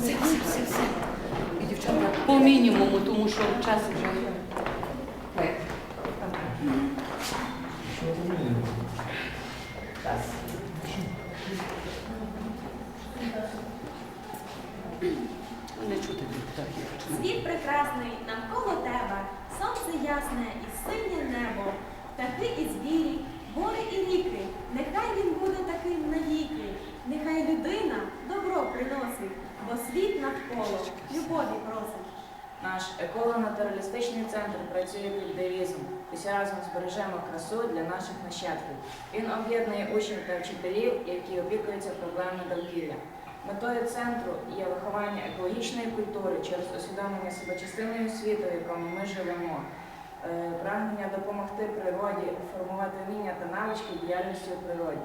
Все, все, все, все. І дівчата по мінімуму, тому що час вже. Не чути депутатів. Світ прекрасний навколо тебе, сонце ясне і синє небо, птахи і звірі, гори і ріки. Нехай він буде таким навіки, нехай людина добро приносить, бо світ навколо любові просить. Наш еколого-натуралістичний центр працює під девізом «Усі разом збережемо красу для наших нащадків. Він об'єднує учнів та вчителів, які опікуються проблемами довкілля. Метою центру є виховання екологічної культури через усвідомлення себе частиною світу, в якому ми живемо, е, прагнення допомогти природі, формувати вміння та навички діяльності у природі.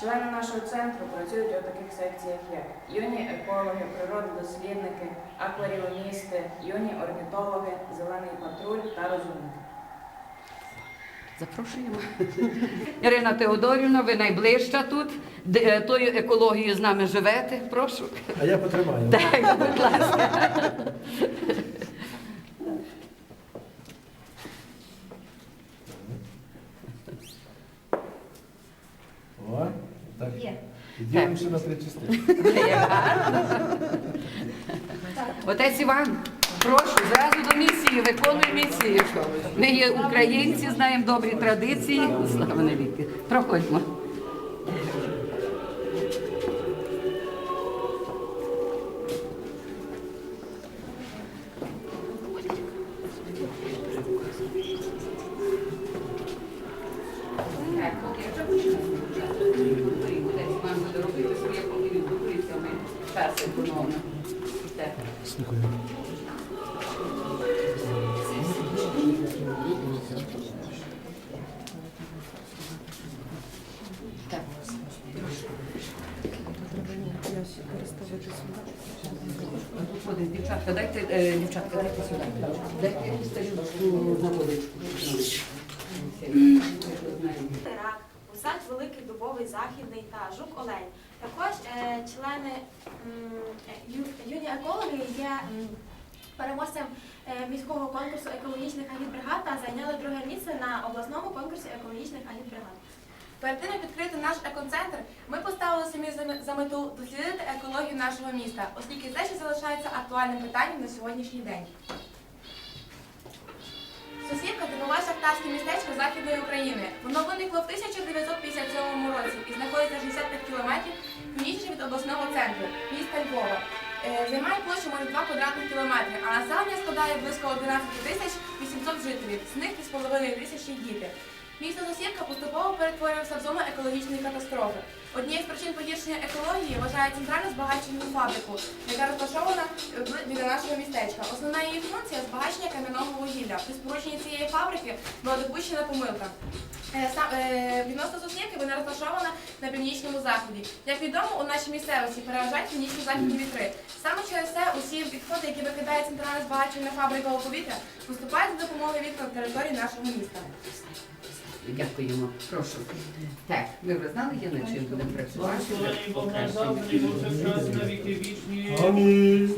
Члени нашого центру працюють у таких секціях, як юні екологи, природодослідники, акваріоністи, юні орнітологи, зелений патруль та розумники. Запрошуємо. Ірина Теодорівна, ви найближча тут. Де- е, Тою екологією з нами живете. Прошу. А я потримаю. Так, будь ласка. О, так. Є. І ділимося на три частини. Отець Іван, прошу, зразу до місії, виконуй місію. Ми є українці, знаємо добрі традиції. Слава навіки. Проходьмо. Виходить, дівчатка, дайте, дівчатка, дайте сюди. Дайте старілочку на водичку. Рак, усач великий дубовий західний та жук олень. Також е, члени юні екологи є переможцем е, міського конкурсу екологічних агітбригад та зайняли друге місце на обласному конкурсі екологічних агітбригад. Перед тим, як відкрити наш екоцентр, ми поставили самі за- мету дослідити екологію нашого міста, оскільки це ще залишається актуальним питанням на сьогоднішній день. Сусідка це нове шахтарське містечко Західної України. Воно виникло в 1957 році і знаходиться 65 кілометрів північніше від обласного центру міста Львова. Е, Займає площу майже 2 квадратних кілометри, а населення складає близько 11 тисяч 800 жителів, з них 3,5 тисячі діти. Місто Сосівка поступово перетворювався в зону екологічної катастрофи. Однією з причин погіршення екології вважає центральну збагачувальну фабрику, яка розташована біля нашого містечка. Основна її функція збагачення кам'яного вугілля. При спорудженні цієї фабрики була допущена помилка. Е, е, Відносно Соснівки вона розташована на північному заході. Як відомо, у нашій місцевості переважають північно-західні вітри. Саме через це усі відходи, які викидає центральна збагачувальна фабрика у повітря, поступають за допомогою вітру на території нашого міста. Дякуємо. Прошу. Так, ви вже знали, я над чим будемо працювати. Амінь.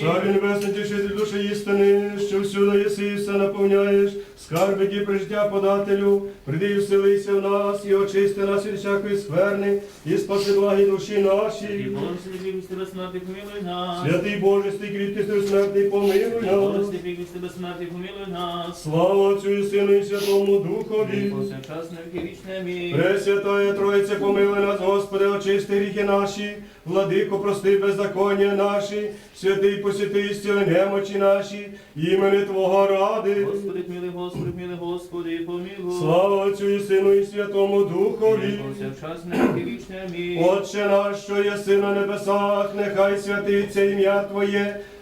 Слава небесний тішитель душі істини, що всюди єси і все наповняєш, скарби ті при життя подателю, прийди і вселися в нас, і очисти нас від всякої скверни, і спаси благі душі І наші. Святий Боже, стій квітки смертний, помилуй нас. Слава Отцю і Сину і Святому І Духові. Пресвятая Троїця, помилуй нас, Господи, очисти гріхи наші, владико, прости беззаконня наші, святий посвяти зціли немочі наші, імени Твого ради. Господи, помилуй, Господи, помилуй, Господи, помилуй. Слава Отцю і Сину і Святому Духові. Отче наш, що єси на небесах, нехай святиться ім'я Твоє,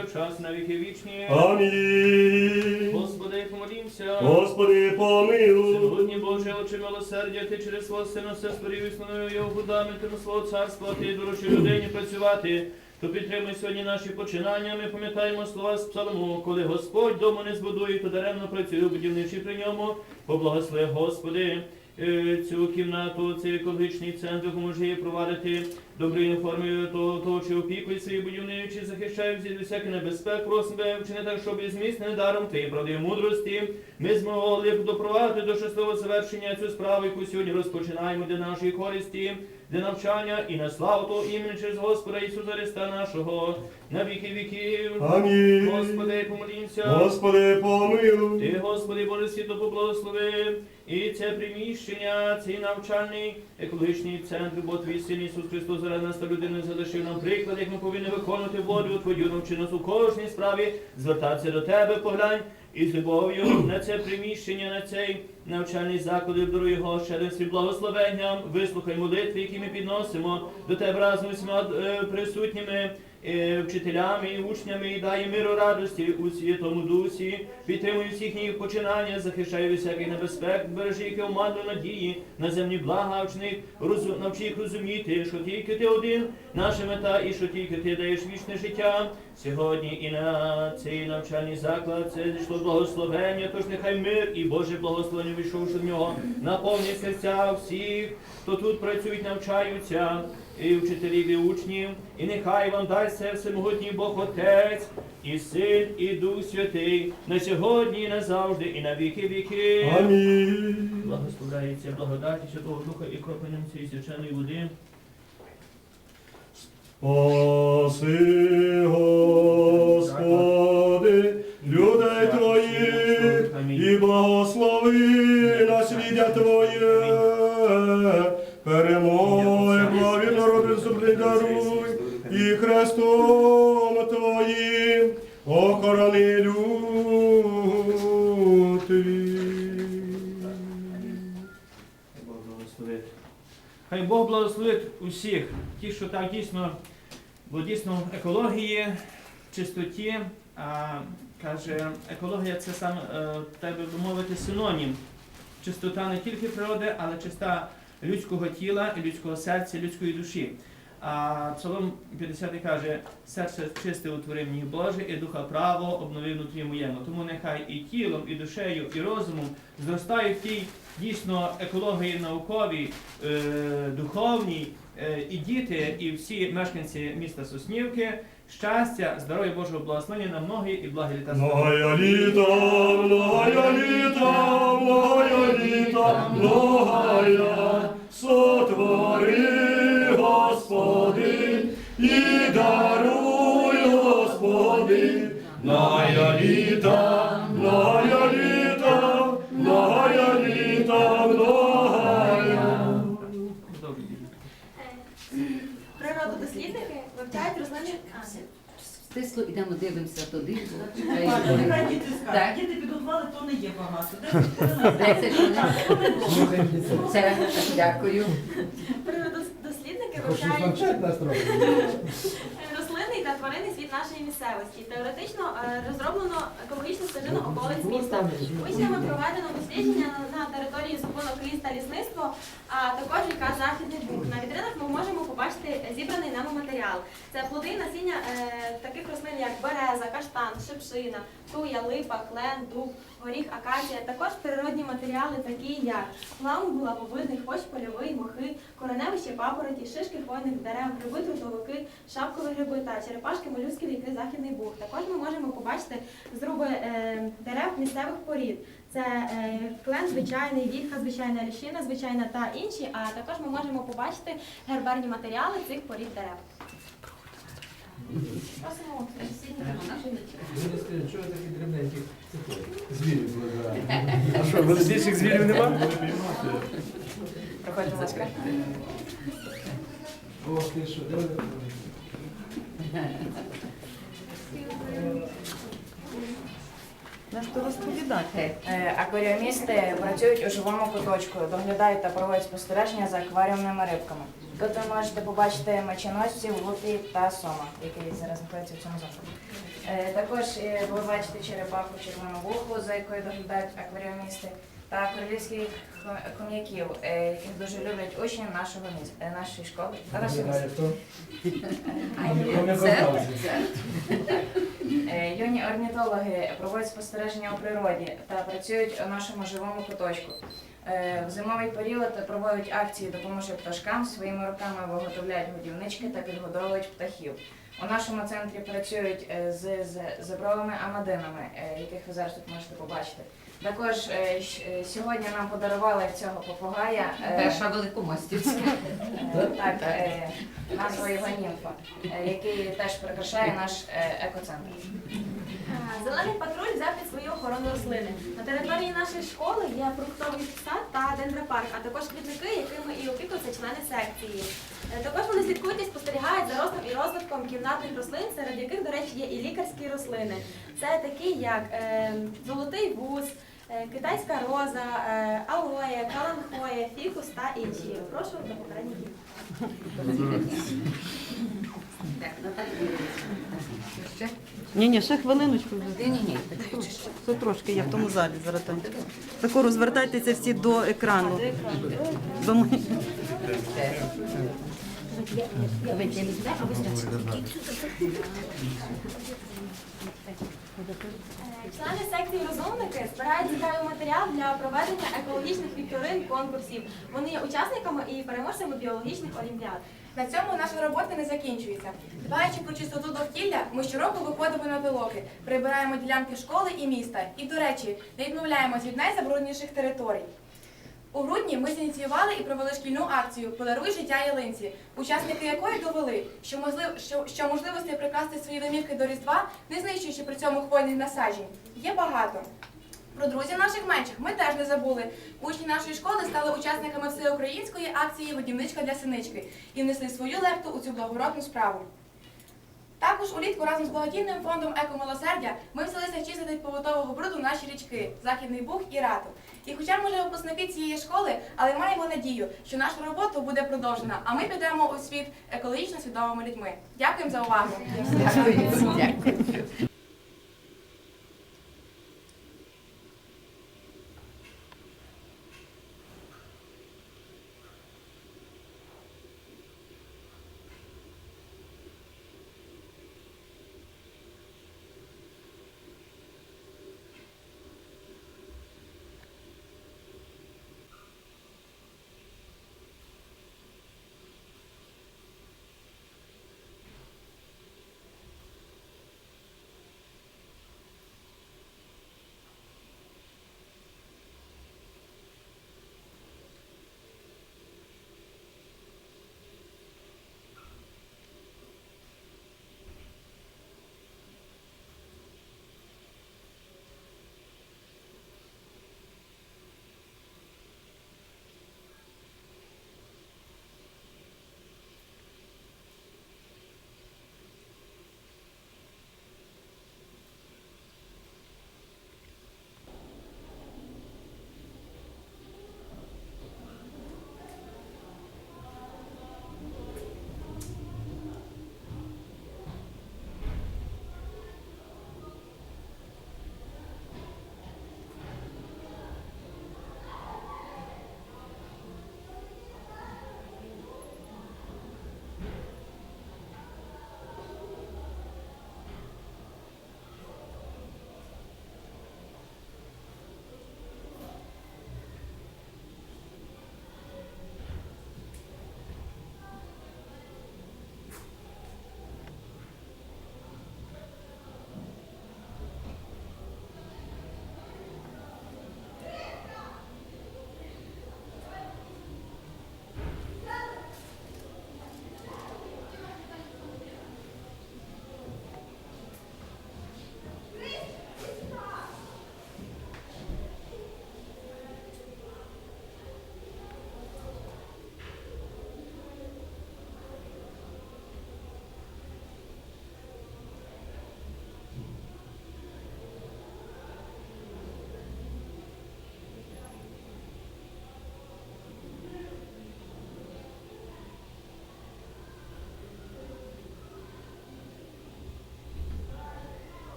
Повсякчас повсякчас на віки вічні. Амінь. Господи, помолімся. Господи, помилуй. Сьогодні, Боже, очі милосердя, ти через свого сина все створив і встановив його фундаментом свого царства, ти доручив людині працювати. То підтримуй сьогодні наші починання. Ми пам'ятаємо слова з псалму, коли Господь дому не збудує, то даремно працює будівничі при ньому. Поблагослови, Господи, е, цю кімнату, цей екологічний центр, допоможи її провадити доброю формою того, того чи опікуй свої будівничі, захищає від всяких небезпек, просимо тебе, вчини так, щоб із міст даром ти правди мудрості. Ми змогли б допровадити до щасливого завершення цю справу, яку сьогодні розпочинаємо для нашої користі, для навчання і на славу того імені через Господа Ісуса Христа нашого, на віки віків. Амінь. Господи, помолімся. Господи, помилуй. Ти, Господи, Боже світло поблагослови, і це приміщення, цей навчальний екологічний центр, бо твій син Ісус Христос заради нас та людини залишив нам приклад, як ми повинні виконувати волю Твою, навчи нас у кожній справі, звертатися до Тебе, поглянь, і з любов'ю на це приміщення, на цей навчальний заклад, обдаруй його ще свій благословенням, вислухай молитви, які ми підносимо до Тебе разом усіма е, присутніми е, вчителями і учнями, і дай миру радості у святому дусі, підтримуй всіх їх починання, захищай всяких небезпек, бережи їх оману надії на земні блага, вчни, розу- навчи їх розуміти, що тільки ти один, наша мета, і що тільки ти даєш вічне життя. Сьогодні і на цей навчальний заклад це зійшло благословення, тож нехай мир і Боже благословення війшовши в нього, наповнить серця всіх, хто тут працюють, навчаються, і вчителів, і учнів, і нехай вам дасть серце могутній Бог Отець, і Син, і Дух Святий, на сьогодні, і назавжди, і на віки віки. Амінь. Благословляється благодаті Святого Духа і кропленням цієї свяченої води. Спаси, Господи, людей Твоїх, і благослови Христом Твоїм охорони люд. Хай Бог благословить. Усіх, ті, що так дійсно, бо дійсно екології, чистоті, а, каже, екологія це саме, е, так би мовити, синонім. Чистота не тільки природи, але чиста людського тіла, людського серця, людської душі. А Псалом 50 каже, серце чисте утворив мені Боже, і духа право обновив внутрі моєму. Тому нехай і тілом, і душею, і розумом зростають тій дійсно екології науковій, е, духовній, е, і діти, і всі мешканці міста Соснівки. Щастя, здоров'я Божого благословення на многі і благі літа. Многая літа, многая літа, многая літа, многая, сотвори, Господи, многая літа, многая літа, многая літа, многая. Природодослідники вивчають рослини. Стисло, йдемо дивимося туди. Нехай діти скажуть, діти підготували, то не є багато. Де Де це. Це, дякую. Природодослідники вивчають та світ нашої місцевості. Теоретично е, розроблено екологічну стежину околиць міста. Учнями проведено дослідження на- території зупинок ліс та лісництво, а також ріка Західний Буг. На вітринах ми можемо побачити зібраний нами матеріал. Це плоди і насіння е, таких рослин, як береза, каштан, шипшина, туя, липа, клен, дуб, горіх, акація. Також природні матеріали, такі як ламбу, лавовидний, хвощ польовий, мохи, кореневище папороті, шишки хвойних дерев, гриби, трутовики, шапкові гриби та черепашки, молюски, ріки Західний Буг. Також ми можемо побачити зруби е, дерев місцевих порід. Це е, клен звичайний, вільха звичайна, ліщина звичайна та інші. А також ми можемо побачити гербарні матеріали цих порід дерев. Просимо. Що ви такі дрібненькі звірів вибираєте? А що, більших звірів нема? Проходьте, Сашка. Ох, ти що, де ви? Наш розповідати. Е, Акваріумісти працюють у живому куточку, доглядають та проводять спостереження за акваріумними рибками. Тут ви можете побачити меченосців, лупі та сома, які зараз знаходяться в цьому закладі. Е, Також е, ви бачите черепаху червону вуху, за якою доглядають акваріумісти, та королівських хом'яків, е, яких дуже люблять учні нашого міс- е, нашої школи та нашого міста. Знає хто? Це, це. Е, Юні орнітологи проводять спостереження у природі та працюють у нашому живому куточку. Е, В зимовий період проводять акції «Допоможи пташкам, своїми руками виготовляють годівнички та підгодовують птахів. У нашому центрі працюють е, з, з зебровими амадинами, е, яких ви зараз тут можете побачити. Також е, щ- е, сьогодні нам подарували цього попугая. е, Перша великомостівська. Так, е, назва його німфа, е, який теж прикрашає наш е, екоцентр. Зелений патруль взяв під свою охорону рослини. На території нашої школи є фруктовий сад та дендропарк, а також квітники, якими і опікуються члени секції. Е, Також вони слідкують і спостерігають за ростом і розвитком кімнатних рослин, серед яких, до речі, є і лікарські рослини. Це такі, як е, золотий вуз, е, китайська роза, е, алоє, каланхоє, фікус та інші. Прошу до попередників. Так, Наталія. Ні, ні, ще хвилиночку. Ні, ні, ні. Це трошки, я в тому залі зараз там. Тако розвертайтеся всі до екрану. До моєї- Е, Члени секції розумники збирають цікавий матеріал для проведення екологічних вікторин, конкурсів. Вони є учасниками і переможцями біологічних олімпіад. На цьому наша робота не закінчується. Дбаючи про чистоту довкілля, ми щороку виходимо на пилоки, прибираємо ділянки школи і міста. І, до речі, не відмовляємось від найзабрудніших територій. У грудні ми зініціювали і провели шкільну акцію Подаруй життя ялинці, учасники якої довели, що, можлив, що, що можливостей прикрасти свої домівки до Різдва, не знищуючи при цьому хвойних насаджень, є багато. Про друзів наших менших ми теж не забули. Учні нашої школи стали учасниками всеукраїнської акції Годівничка для синички і внесли свою лепту у цю благородну справу. Також улітку разом з благодійним фондом Екомилосердя ми взялися чистити побутового бруду наші річки Західний Буг і Рату. І хоча ми вже випускники цієї школи, але маємо надію, що наша робота буде продовжена, а ми підемо у світ екологічно свідомими людьми. Дякуємо за увагу. Дякую.